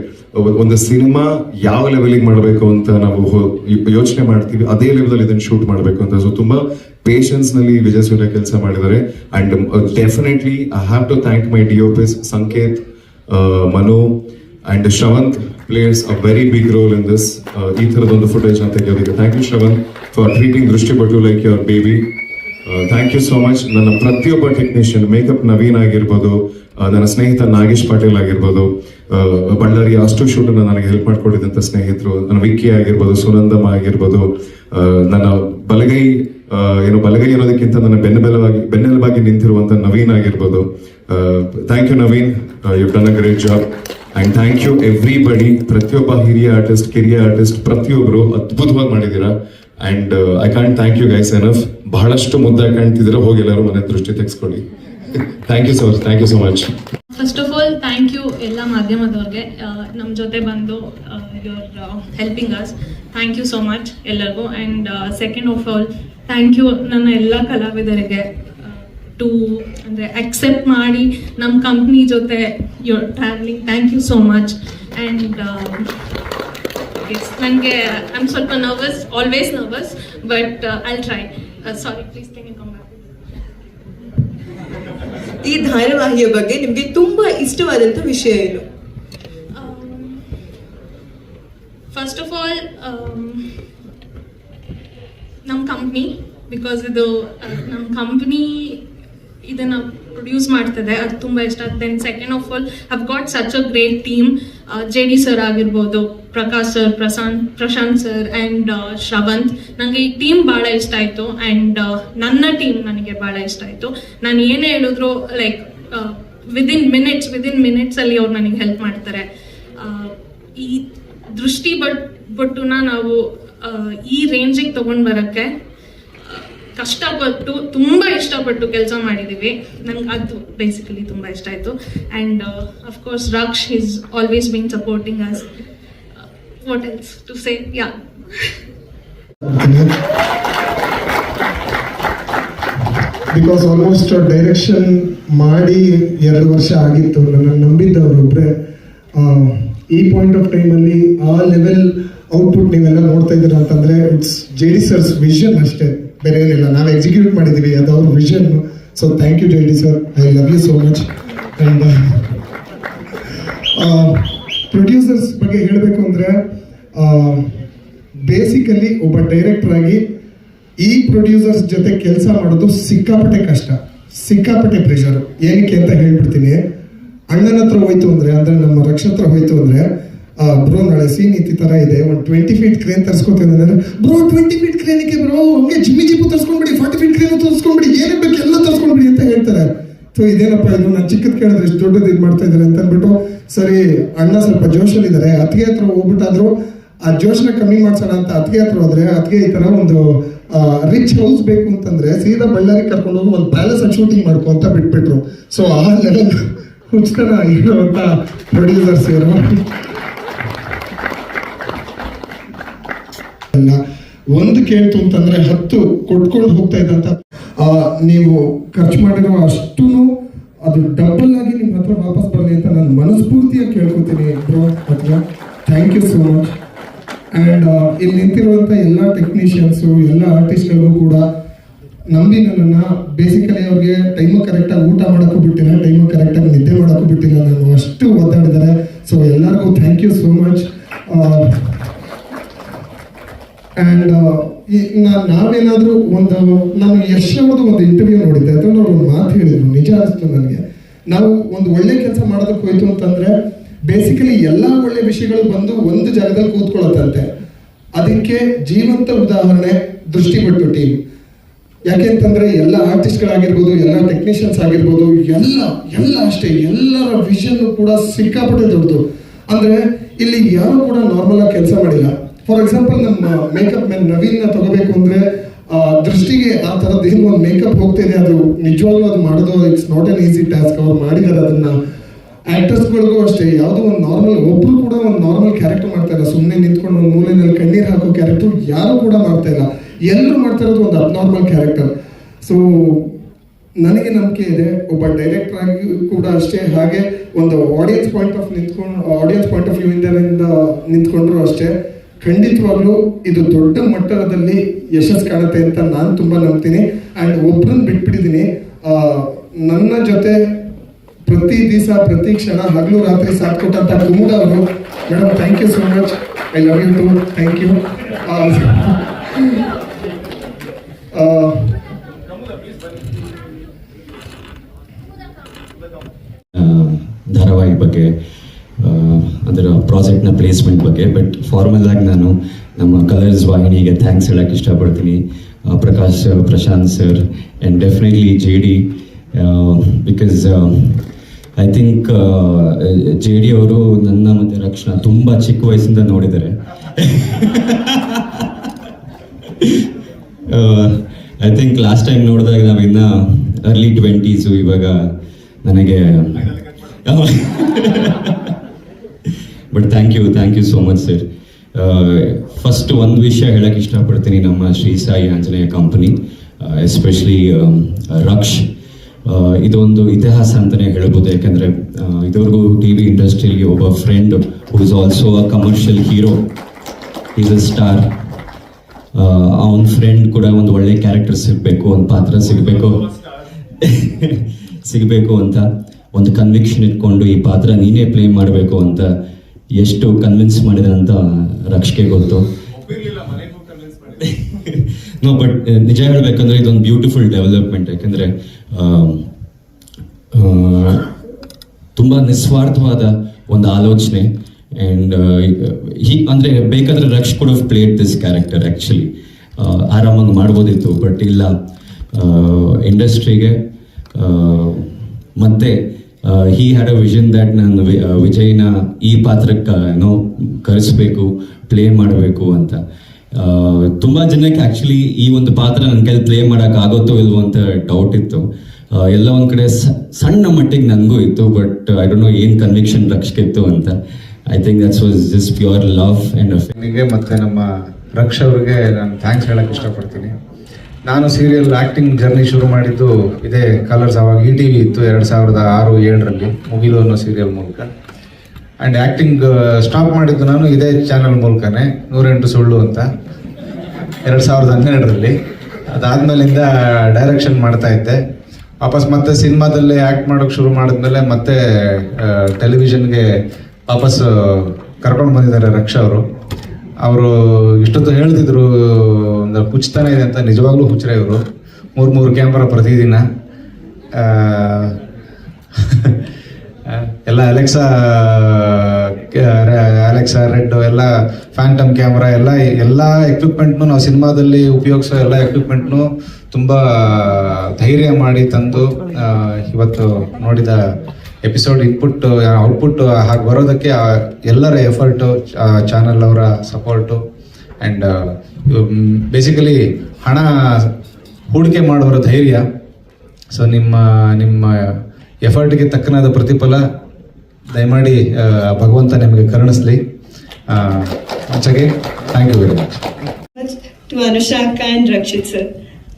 ಒಂದು ಸಿನಿಮಾ ಯಾವ ಲೆವೆಲಿಗೆ ಮಾಡಬೇಕು ಅಂತ ನಾವು ಯೋಚನೆ ಮಾಡ್ತೀವಿ, ಅದೇ ಲೆವೆಲ್ ಇದನ್ನು ಶೂಟ್ ಮಾಡಬೇಕು ಅಂತ. ಸೊ ತುಂಬಾ ನಲ್ಲಿ ವಿಜಯ್ ಸೂರ್ಯ ಕೆಲಸ ಮಾಡಿದ್ದಾರೆ. And definitely I have to thank my D Ps Sanket Manu and Shravanth players a very big role in this ಈ ತರದೊಂದು ಫುಟೇಜ್ ಅಂತ ತೆಗೆಯೋದಕ್ಕೆ. Thank you Shravanth for treating Drishtibottu like your baby thank you so much ನನ್ನ ಪ್ರತಿಯೊಬ್ಬ technician makeup Naveen ಆಗಿರ್ಬೋದು ನನ್ನ ಸ್ನೇಹಿತ ನಾಗೇಶ್ ಪಾಟೀಲ್ ಆಗಿರ್ಬೋದು ಬಳ್ಳಾರಿ ಅಷ್ಟು ಶೂಟ್ ನನಗೆ ಹೆಲ್ಪ್ ಮಾಡ್ಕೊಟ್ಟಿದ್ದಂತ ಸ್ನೇಹಿತರು, ನನ್ನ ವಿಕ್ಕಿ ಆಗಿರ್ಬೋದು, ಸುನಂದಮ್ಮ ಆಗಿರ್ಬೋದು ನನ್ನ ಬಲಗೈ ಏನು ಬಲಗೈ ಅನ್ನೋದಕ್ಕಿಂತ ನನ್ನ ಬೆನ್ನೆಲವಾಗಿ ಬೆನ್ನೆಲುಬಾಗಿ ನಿಂತಿರುವಂತ ನವೀನ್ ಆಗಿರ್ಬೋದು. Thank you Naveen. You done a great job and thank you everybody ಪ್ರತಿಯೊಬ್ಬ ಹಿರಿಯ ಆರ್ಟಿಸ್ಟ್ ಕಿರಿಯ ಆರ್ಟಿಸ್ಟ್ ಪ್ರತಿಯೊಬ್ಬರು ಅದ್ಭುತವಾಗಿ ಮಾಡಿದ್ದೀರಾ. And I can't thank you guys enough ಬಹಳಷ್ಟು ಮುದ್ದೆ ಕಾಣ್ತಿದ್ರೆ ಹೋಗಿ ಎಲ್ಲರೂ ಮನೆ ದೃಷ್ಟಿ ತೆಗೆಸ್ಕೊಳ್ಳಿ. Thank you sir thank you so much first of all thank you ಎಲ್ಲ ಮಾಧ್ಯಮದವ್ರಿಗೆ. ನಮ್ಮ ಜೊತೆ ಬಂದು your helping us thank you so much ಎಲ್ಲರಿಗೂ. And second of all thank you ನನ್ನ ಎಲ್ಲ ಕಲಾವಿದರಿಗೆ ಟು ಅಂದರೆ ಅಕ್ಸೆಪ್ಟ್ ಮಾಡಿ ನಮ್ಮ ಕಂಪ್ನಿ ಜೊತೆ your travelling thank you so much and ನನಗೆ ಐ ಆಮ್ ಸ್ವಲ್ಪ nervous always nervous but I try sorry please can you come back ಈ ಧಾರಾವಾಹಿಯ ಬಗ್ಗೆ ನಿಮಗೆ ತುಂಬಾ ಇಷ್ಟವಾದಂತ ವಿಷಯ ಏನು? ಫಸ್ಟ್ ಆಫ್ ಆಲ್ ನಮ್ಮ ಕಂಪ್ನಿ ಬಿಕಾಸ್ ಇದು ನಮ್ಮ ಕಂಪ್ನಿ ಇದನ್ನ ಪ್ರೊಡ್ಯೂಸ್ ಮಾಡ್ತದೆ, ಅದು ತುಂಬ ಇಷ್ಟ. Then second of all have got such a great team J D sir ಆಗಿರ್ಬೋದು, Prakash sir Prashant Prashant sir and Shravanth. ನನಗೆ ಈ ಟೀಮ್ ಭಾಳ ಇಷ್ಟ ಆಯಿತು ಆ್ಯಂಡ್ ನನ್ನ ಟೀಮ್ ನನಗೆ ಭಾಳ ಇಷ್ಟ ಆಯಿತು. ನಾನು ಏನೇ ಹೇಳಿದ್ರು ಲೈಕ್ ವಿದಿನ್ ಮಿನಿಟ್ಸ್ ವಿದಿನ್ ಮಿನಿಟ್ಸಲ್ಲಿ ಅವ್ರು ನನಗೆ ಹೆಲ್ಪ್ ಮಾಡ್ತಾರೆ. ಈ ದೃಷ್ಟಿ ಬಟ್, ಬಟ್ಟುನ ನಾವು ಈ ರೇಂಜಿಗೆ ತೊಗೊಂಡು ಬರಕ್ಕೆ ಕಷ್ಟಪಟ್ಟು, ತುಂಬ ಇಷ್ಟಪಟ್ಟು ಕೆಲಸ ಮಾಡಿದ್ದೀವಿ ನನಗೆ ಅದು ಬೇಸಿಕಲಿ ತುಂಬ ಇಷ್ಟ ಆಯಿತು. And of course Raksh is always been supporting us what else to say yeah because almost direction ಮಾಡಿ ಎರಡು ವರ್ಷ ಆಗಿತ್ತು. ನನ್ನ ನಂಬಿದ್ದವರೊಬ್ಬರೇ ಈ ಪಾಯಿಂಟ್ ಆಫ್ ಟೈಮಲ್ಲಿ ಆ ಲೆವೆಲ್ ಔಟ್ಪುಟ್ ನೀವೆಲ್ಲ ನೋಡ್ತಾ ಇದ್ದೀರಾ ಅಂತಂದರೆ it's J D sirs vision ಅಷ್ಟೇ. ಬೇರೆ ಏನಿಲ್ಲ ನಾವು ಎಕ್ಸಿಕ್ಯೂಟ್ ಮಾಡಿದ್ದೀವಿ ಅದು ಅವ್ರ vision so thank you J D sir I love you so much and producers ಬಗ್ಗೆ ಹೇಳಬೇಕು ಅಂದರೆ ಬೇಸಿಕಲಿ ಒಬ್ಬ ಡೈರೆಕ್ಟರ್ ಆಗಿ ಈ ಪ್ರೊಡ್ಯೂಸರ್ಸ್ ಜೊತೆ ಕೆಲಸ ಮಾಡೋದು ಸಿಕ್ಕಾಪಟ್ಟೆ ಕಷ್ಟ, ಸಿಕ್ಕಾಪಟ್ಟೆ ಪ್ರೆಷರು ಏನಕ್ಕೆ ಅಂತ ಹೇಳ್ಬಿಡ್ತೀನಿ. ಅಣ್ಣನ ಹತ್ರ ಹೋಯ್ತು ಅಂದರೆ ಅಂದರೆ ನಮ್ಮ ರಕ್ಷ ಹತ್ರ ಹೋಯ್ತು ಅಂದ್ರೆ ಬ್ರೋ ನಾಳೆ ಸೀನ್ ಈ ತರ ಇದೆ. ಒಂದು ಟ್ವೆಂಟಿ ಫೀಟ್ ಕ್ರೇನ್ ತರಿಸ್ಕೊತೀನಿ ಬ್ರೋ ಟ್ವೆಂಟಿ ಫೀಟ್ ಕ್ರೇನಿಗೆ ಬ್ರೋ ಹಂಗೆ ಜಿಮ್ಮಿ ಜಿಪ್ಪು ತರಿಸ್ಕೊಂಡ್ಬಿಡಿ ಫಾರ್ಟಿ ಫೀಟ್ ಕ್ರೇನ್ ತರಿಸ್ಕೊಂಡ್ಬಿಡಿ, ಏನೇ ಬೇಕು ಎಲ್ಲ ತರಿಸ್ಕೊಂಡ್ಬಿಡಿ ಅಂತ ಹೇಳ್ತಾರೆ. ಸೊ ಇದೇನಪ್ಪ ಇದು? ನಾನು ಚಿಕ್ಕದ ಕೇಳಿದ್ರೆ ಇಷ್ಟು ದೊಡ್ಡದು ಇದು ಮಾಡ್ತಾ ಇದ್ದಾರೆ ಅಂತ ಅಂದ್ಬಿಟ್ಟು, ಸರಿ, ಅಣ್ಣ ಸ್ವಲ್ಪ ಜೋಶಲ್ಲಿದ್ದಾರೆ ಅತ್ತಿಗೆ ಹತ್ರ ಹೋಗ್ಬಿಟ್ಟಾದ್ರು ಆ ಜೋಶನ ಕಮ್ಮಿ ಮಾಡ್ಸೋಣ ಅಂತ ಅತ್ತಿಗೆ ಹತ್ರ ಹೋದ್ರೆ, ಅತ್ತಿಗೆ ಈ ತರ ಒಂದು ರಿಚ್ ಹೌಸ್ ಬೇಕು ಅಂತಂದ್ರೆ ಸೀದಾ ಬಳ್ಳಾರಿ ಕರ್ಕೊಂಡು ಹೋಗಿ ಒಂದು ಪ್ಯಾಲೇಸ್ ಅಲ್ಲಿ ಶೂಟಿಂಗ್ ಮಾಡ್ಕೊ ಅಂತ ಬಿಟ್ಬಿಟ್ರು. ಸೊ ಆ ಲೆವೆಲ್ ಹುಚ್ಚತನ ಇರುವಂತ ಪ್ರೊಡ್ಯೂಸರ್ಸ್ ಇವರು. ಒಂದು ಕೇಳ್ತು ಅಂತಂದ್ರೆ ಹತ್ತು ಕೊಟ್ಕೊಂಡು ಹೋಗ್ತಾ ಇದ್ದಂತ ನೀವು ಖರ್ಚು ಮಾಡಿರೋ ಅಷ್ಟು ಅದು ಡಬಲ್ ಆಗಿ ನಿಮ್ಮ ಹತ್ರ ವಾಪಸ್ ಬರಲಿ ಅಂತ ನಾನು ಮನಸ್ಫೂರ್ತಿಯಾಗಿ ಕೇಳ್ಕೊತೀನಿ thank you so much and ಇಲ್ಲಿ ನಿಂತಿರುವಂಥ ಎಲ್ಲ ಟೆಕ್ನಿಷಿಯನ್ಸು ಎಲ್ಲ ಆರ್ಟಿಸ್ಟ್ಗಳಿಗೂ ಕೂಡ ನಂಬಿ ನನ್ನನ್ನು ಬೇಸಿಕಲಿ ಅವ್ರಿಗೆ ಟೈಮು ಕರೆಕ್ಟಾಗಿ ಊಟ ಮಾಡೋಕ್ಕೂ ಬಿಟ್ಟಿಲ್ಲ ಟೈಮು ಕರೆಕ್ಟಾಗಿ ನಿದ್ದೆ ಮಾಡೋಕ್ಕೂ ಬಿಟ್ಟಿಲ್ಲ. ನಾನು ಅಷ್ಟು ಒದ್ದಾಡಿದ್ದಾರೆ. ಸೊ ಎಲ್ಲರಿಗೂ thank you so much and ನಾವೇನಾದರೂ ಒಂದು, ನಾನು ಯಶ್ ಒಂದು ಇಂಟರ್ವ್ಯೂ ನೋಡಿದ್ದೆ. ಅದ್ರಲ್ಲಿ ಅವ್ರು ಒಂದು ಮಾತು ಹೇಳಿದ್ರು, ನಿಜ ಅನಿಸ್ತು ನನಗೆ. ನಾವು ಒಂದು ಒಳ್ಳೆ ಕೆಲಸ ಮಾಡೋದಕ್ಕೆ ಹೋಯ್ತು ಅಂತಂದ್ರೆ ಬೇಸಿಕಲಿ ಎಲ್ಲ ಒಳ್ಳೆ ವಿಷಯಗಳು ಬಂದು ಒಂದು ಜಾಗದಲ್ಲಿ ಕೂತ್ಕೊಳ್ಳುತ್ತಂತೆ. ಅದಕ್ಕೆ ಜೀವಂತ ಉದಾಹರಣೆ ದೃಷ್ಟಿಪಟ್ಟು ಟೀಮ್. ಯಾಕೆಂತಂದ್ರೆ ಎಲ್ಲ ಆರ್ಟಿಸ್ಟ್ಗಳಾಗಿರ್ಬೋದು, ಎಲ್ಲ ಟೆಕ್ನಿಷಿಯನ್ಸ್ ಆಗಿರ್ಬೋದು, ಎಲ್ಲ ಎಲ್ಲ ಅಷ್ಟೇ, ಎಲ್ಲರ ವಿಷನ್ ಕೂಡ ಸಿಕ್ಕಾಪಟ್ಟೆ ದೊಡ್ಡದು. ಅಂದ್ರೆ, ಇಲ್ಲಿ ಯಾರು ಕೂಡ ನಾರ್ಮಲ್ ಆಗಿ ಕೆಲಸ ಮಾಡಿಲ್ಲ. ಫಾರ್ ಎಕ್ಸಾಂಪಲ್ ನಮ್ಮ ಮೇಕಪ್ ಮೇಲೆ ನವೀನ್ನ ತಗೋಬೇಕು ಅಂದ್ರೆ ದೃಷ್ಟಿಗೆ ಆ ಥರದ್ದು ಏನು ಒಂದು ಮೇಕಪ್ ಹೋಗ್ತಾ ಇದೆ ಅದು ನಿಜವಾಗ್ಲೂ ಅದು ಮಾಡೋದು it's not an easy task ಅವ್ರು ಮಾಡಿದ್ದಾರೆ ಅದನ್ನ. ಆಕ್ಟರ್ಸ್ಗಳಿಗೂ ಅಷ್ಟೇ, ಯಾವುದೋ ಒಂದು ನಾರ್ಮಲ್ ಒಬ್ರು ಕೂಡ ಒಂದು ನಾರ್ಮಲ್ ಕ್ಯಾರೆಕ್ಟರ್ ಮಾಡ್ತಾ ಇಲ್ಲ. ಸುಮ್ಮನೆ ನಿಂತ್ಕೊಂಡು ಒಂದು ಮೂಲೆಯಲ್ಲಿ ಕಣ್ಣೀರು ಹಾಕೋ ಕ್ಯಾರೆಕ್ಟರ್ ಯಾರು ಕೂಡ ಮಾಡ್ತಾ ಇಲ್ಲ. ಎಲ್ಲರೂ ಮಾಡ್ತಾ ಇರೋದು ಒಂದು ಅಬ್ನಾರ್ಮಲ್ ಕ್ಯಾರೆಕ್ಟರ್ ಸೊ ನನಗೆ ನಂಬಿಕೆ ಇದೆ, ಒಬ್ಬ ಡೈರೆಕ್ಟರ್ ಆಗಿ ಕೂಡ ಅಷ್ಟೇ. ಹಾಗೆ, ಒಂದು ಆಡಿಯನ್ಸ್ ಪಾಯಿಂಟ್ ಆಫ್ ನಿಂತ್ಕೊಂಡು ಆಡಿಯನ್ಸ್ ಪಾಯಿಂಟ್ ಆಫ್ ವ್ಯೂ ಇಂದ ನಿಂತ್ಕೊಂಡ್ರು ಅಷ್ಟೇ. ಖಂಡಿತವಾಗ್ಲೂ ಇದು ದೊಡ್ಡ ಮಟ್ಟದಲ್ಲಿ ಯಶಸ್ಸು ಕಾಣುತ್ತೆ ಅಂತ ನಾನು ತುಂಬಾ ನಂಬ್ತೀನಿ. ಆ್ಯಂಡ್ ಒಬ್ರನ್ನ ಬಿಟ್ಬಿಟ್ಟಿದ್ದೀನಿ ನನ್ನ ಜೊತೆ ಪ್ರತಿ ದಿವಸ, ಪ್ರತಿ ಕ್ಷಣ ಹಗಲು ರಾತ್ರಿ ಸಾಥ್ ಕೊಟ್ಟಂತ ಕುಮುದ ಅವರು. Madam thank you so much I love you too thank you ಧಾರಾವಾಹಿ ಬಗ್ಗೆ ಪ್ರಾಜೆಕ್ಟ್ನ ಪ್ಲೇಸ್ಮೆಂಟ್ ಬಗ್ಗೆ ಬಟ್ ಫಾರ್ಮಲ್ ಆಗಿ ನಾನು ನಮ್ಮ ಕಲರ್ಸ್ ವಾಹಿನಿಗೆ ಥ್ಯಾಂಕ್ಸ್ ಹೇಳಕ್ಕೆ ಇಷ್ಟಪಡ್ತೀನಿ. Prakash, Prashant sir and definitely J D because I think J D ಅವರು ನನ್ನ ಮತ್ತು ರಕ್ಷಣಾ ತುಂಬ ಚಿಕ್ಕ ವಯಸ್ಸಿಂದ ನೋಡಿದ್ದಾರೆ. ಐ ಥಿಂಕ್ ಲಾಸ್ಟ್ ಟೈಮ್ ನೋಡಿದಾಗ ನಾವಿನ್ನ ಅರ್ಲಿ ಟ್ವೆಂಟೀಸು ಇವಾಗ ನನಗೆ but thank you thank you so much sir first ಒಂದು ವಿಷಯ ಹೇಳಕ್ಕೆ ಇಷ್ಟಪಡ್ತೀನಿ ನಮ್ಮ ಶ್ರೀ ಸಾಯಿ ಆಂಜನೇಯ ಕಂಪನಿ ಎಸ್ಪೆಷಲಿ ರಕ್ಷ್ ಇದೊಂದು ಇತಿಹಾಸ ಅಂತಲೇ ಹೇಳ್ಬೋದು. ಯಾಕಂದರೆ ಇದುವರೆಗೂ ಟಿ ವಿ ಇಂಡಸ್ಟ್ರಿಯಲ್ಲಿ ಒಬ್ಬ friend who is also a commercial hero is a star ಅವನ ಫ್ರೆಂಡ್ ಕೂಡ ಒಂದು ಒಳ್ಳೆ ಕ್ಯಾರೆಕ್ಟರ್ ಸಿಗಬೇಕು, ಒಂದು ಪಾತ್ರ ಸಿಗಬೇಕು. ಸಿಗಬೇಕು ಅಂತ, ಒಂದು ಕನ್ವಿಕ್ಷನ್ ಇಟ್ಕೊಂಡು ಈ ಪಾತ್ರ ನೀನೇ ಪ್ಲೇ ಮಾಡಬೇಕು ಅಂತ ಎಷ್ಟು ಕನ್ವಿನ್ಸ್ ಮಾಡಿದಾರಂತ ಅಂತ ರಕ್ಷಕ್ಕೆ ಗೊತ್ತು ನೋ ಬಟ್ ನಿಜ ಹೇಳ್ಬೇಕಂದ್ರೆ ಇದೊಂದು ಬ್ಯೂಟಿಫುಲ್ ಡೆವಲಪ್ಮೆಂಟ್ ಯಾಕಂದ್ರೆ ತುಂಬ ನಿಸ್ವಾರ್ಥವಾದ ಒಂದು ಆಲೋಚನೆ. ಆ್ಯಂಡ್ ಹೀ ಅಂದರೆ ಬೇಕಾದ್ರೆ ರಕ್ಷ್ ಕೂಡ ಪ್ಲೇಟ್ ದಿಸ್ ಕ್ಯಾರೆಕ್ಟರ್ ಆ್ಯಕ್ಚುಲಿ ಆರಾಮಾಗಿ ಮಾಡ್ಬೋದಿತ್ತು ಬಟ್ ಇಲ್ಲ. ಇಂಡಸ್ಟ್ರಿಗೆ ಮತ್ತೆ he had a vision that ನಾನು ವಿಜಯ್ನ ಈ ಪಾತ್ರಕ್ಕೆ, ಏನೋ, ಕರೆಸ್ಬೇಕು ಪ್ಲೇ ಮಾಡಬೇಕು ಅಂತ. ತುಂಬ ಜನಕ್ಕೆ ಆಕ್ಚುಲಿ ಈ ಒಂದು ಪಾತ್ರ ನನ್ನ ಕೈಲಿ ಪ್ಲೇ ಮಾಡೋಕೆ ಆಗುತ್ತೋ ಇಲ್ವೋ ಅಂತ ಡೌಟ್ ಇತ್ತು. ಎಲ್ಲ ಒಂದು ಕಡೆ ಸಣ್ಣ ಮಟ್ಟಿಗೆ ನನಗೂ ಇತ್ತು ಬಟ್ ಐ ಡೋಂಟ್ ನೋ ಏನು ಕನ್ವಿಕ್ಷನ್ ರಕ್ಷಕಿತ್ತು ಅಂತ. I think that's was just pure love and ನಿಮಗೆ ಮತ್ತು ನಮ್ಮ ರಕ್ಷ ಅವ್ರಿಗೆ ನಾನು ಥ್ಯಾಂಕ್ಸ್ ಹೇಳೋಕ್ಕೆ ಇಷ್ಟಪಡ್ತೀನಿ. ನಾನು ಸೀರಿಯಲ್ ಆ್ಯಕ್ಟಿಂಗ್ ಜರ್ನಿ ಶುರು ಮಾಡಿದ್ದು ಇದೇ ಕಲರ್ಸ್ ಅವಾಗ ಇ ಟಿ ವಿ ಇತ್ತು ಎರಡು ಸಾವಿರದ ಆರು, ಏಳರಲ್ಲಿ ಮುಗಿಲು ಅನ್ನೋ ಸೀರಿಯಲ್ ಮೂಲಕ ಆ್ಯಂಡ್ ಆ್ಯಕ್ಟಿಂಗ್ ಸ್ಟಾಪ್ ಮಾಡಿದ್ದು ನಾನು ಇದೇ ಚಾನಲ್ ಮೂಲಕನೇ, ನೂರೆಂಟು ಸುಳ್ಳು ಅಂತ, ಎರಡು ಸಾವಿರದ ಹನ್ನೆರಡರಲ್ಲಿ. ಅದಾದ್ಮೇಲಿಂದ ಡೈರೆಕ್ಷನ್ ಮಾಡ್ತಾ ಇದ್ದೆ. ವಾಪಸ್ ಮತ್ತೆ ಸಿನಿಮಾದಲ್ಲಿ ಆ್ಯಕ್ಟ್ ಮಾಡೋಕೆ ಶುರು ಮಾಡಿದ್ಮೇಲೆ ಮತ್ತೆ ಟೆಲಿವಿಷನ್ಗೆ ವಾಪಸ್ ಕರ್ಕೊಂಡು ಬಂದಿದ್ದಾರೆ ರಕ್ಷಾ ಅವರು. ಅವರು ಇಷ್ಟೊತ್ತು ಹೇಳ್ತಿದ್ರು ಒಂದು ಹುಚ್ಚತನ ಇದೆ ಅಂತ, ನಿಜವಾಗ್ಲೂ ಹುಚ್ಚರೇ ಇವರು. ಮೂರು ಮೂರು ಕ್ಯಾಮ್ರಾ ಪ್ರತಿದಿನ. ಎಲ್ಲ ಅಲೆಕ್ಸಾ ಅಲೆಕ್ಸಾ ರೆಡ್ ಎಲ್ಲ ಫ್ಯಾಂಟಮ್ ಕ್ಯಾಮ್ರಾ ಎಲ್ಲ ಎಲ್ಲ ಎಕ್ವಿಪ್ಮೆಂಟ್ನು ನಾವು ಸಿನಿಮಾದಲ್ಲಿ ಉಪಯೋಗಿಸೋ ಎಲ್ಲ ಎಕ್ವಿಪ್ಮೆಂಟ್ನು ತುಂಬ ಧೈರ್ಯ ಮಾಡಿ ತಂದು ಇವತ್ತು ನೋಡಿದ ಎಪಿಸೋಡ್ ಇನ್ಪುಟ್ ಔಟ್ಪುಟ್ ಹಾಗೆ ಬರೋದಕ್ಕೆ ಎಲ್ಲರ ಎಫರ್ಟು ಚಾನಲ್ ಅವರ ಸಪೋರ್ಟು ಆ್ಯಂಡ್ ಬೇಸಿಕಲಿ ಹಣ ಹೂಡಿಕೆ ಮಾಡೋರ ಧೈರ್ಯ. ಸೊ ನಿಮ್ಮ ನಿಮ್ಮ ಎಫರ್ಟ್ಗೆ ತಕ್ಕನಾದ ಪ್ರತಿಫಲ ದಯಮಾಡಿ ಭಗವಂತ ನಿಮಗೆ ಕರುಣಿಸ್ಲಿ. Thank you very much to Anusha Anushaka Rakshit sir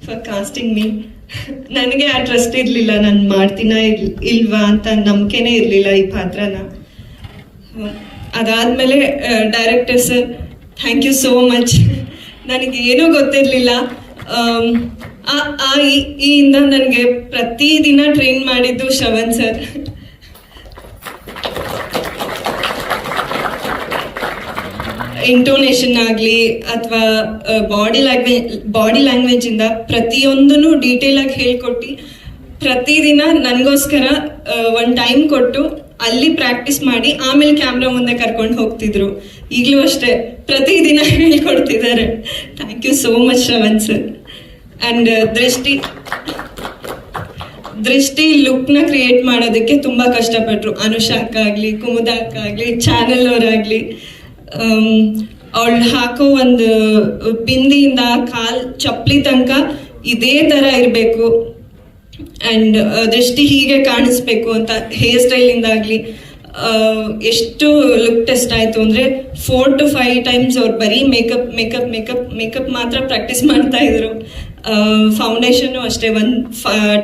for casting me. ನನಗೆ ಆ ಟ್ರಸ್ಟ್ ಇರಲಿಲ್ಲ, ನಾನು ಮಾಡ್ತೀನ ಇಲ್- ಇಲ್ವಾ ಅಂತ ನಂಬಿಕೆನೇ ಇರಲಿಲ್ಲ ಈ ಪಾತ್ರನ. ಅದಾದಮೇಲೆ director sir thank you so much ನನಗೆ ಏನೂ ಗೊತ್ತಿರಲಿಲ್ಲ. ಆ ಈ ಇಂದ ನನಗೆ ಪ್ರತಿದಿನ ಟ್ರೈನ್ ಮಾಡಿದ್ದು ಶ್ರವಣ್ ಸರ್ ಇಂಟೋನೇಷನ್ ಆಗಲಿ ಅಥವಾ ಬಾಡಿ ಲ್ಯಾಂಗ್ವೇಜ್ ಬಾಡಿ ಲ್ಯಾಂಗ್ವೇಜಿಂದ ಪ್ರತಿಯೊಂದನ್ನು ಆಗಿ ಹೇಳ್ಕೊಟ್ಟು ಪ್ರತಿದಿನ ನನಗೋಸ್ಕರ ಒಂದು ಟೈಮ್ ಕೊಟ್ಟು ಅಲ್ಲಿ ಪ್ರಾಕ್ಟೀಸ್ ಮಾಡಿ ಆಮೇಲೆ ಕ್ಯಾಮ್ರಾ ಮುಂದೆ ಕರ್ಕೊಂಡು ಹೋಗ್ತಿದ್ರು. ಈಗಲೂ ಅಷ್ಟೇ ಪ್ರತಿದಿನ ಹೇಳ್ಕೊಡ್ತಿದ್ದಾರೆ. Thank you so much Ravan sir. And Drishti Drishti ಲುಕ್ನ create ಮಾಡೋದಕ್ಕೆ ತುಂಬ ಕಷ್ಟಪಟ್ಟರು ಅನುಷಾಕ್ ಆಗಲಿ, ಕುಮುದಾಕ್ ಆಗಲಿ ಚಾನೆಲ್ ಅವರಾಗಲಿ ಅವಳು ಹಾಕೋ ಒಂದು ಬಿಂದಿಯಿಂದ ಕಾಲ್ ಚಪ್ಪಲಿ ತನಕ ಇದೇ ಥರ ಇರಬೇಕು. ಆ್ಯಂಡ್ ದೃಷ್ಟಿ ಹೀಗೆ ಕಾಣಿಸ್ಬೇಕು ಅಂತ ಹೇರ್ ಸ್ಟೈಲಿಂದಾಗಲಿ ಎಷ್ಟು ಲುಕ್ ಟೆಸ್ಟ್ ಆಯಿತು ಅಂದರೆ ಫೋರ್ ಟು ಫೈವ್ ಟೈಮ್ಸ್ ಅವ್ರು ಬರೀ ಮೇಕಪ್ ಮೇಕಪ್ ಮೇಕಪ್ ಮೇಕಪ್ ಮಾತ್ರ ಪ್ರಾಕ್ಟೀಸ್ ಮಾಡ್ತಾ ಇದ್ರು. ಫೌಂಡೇಶನ್ನು ಅಷ್ಟೇ, ಒಂದು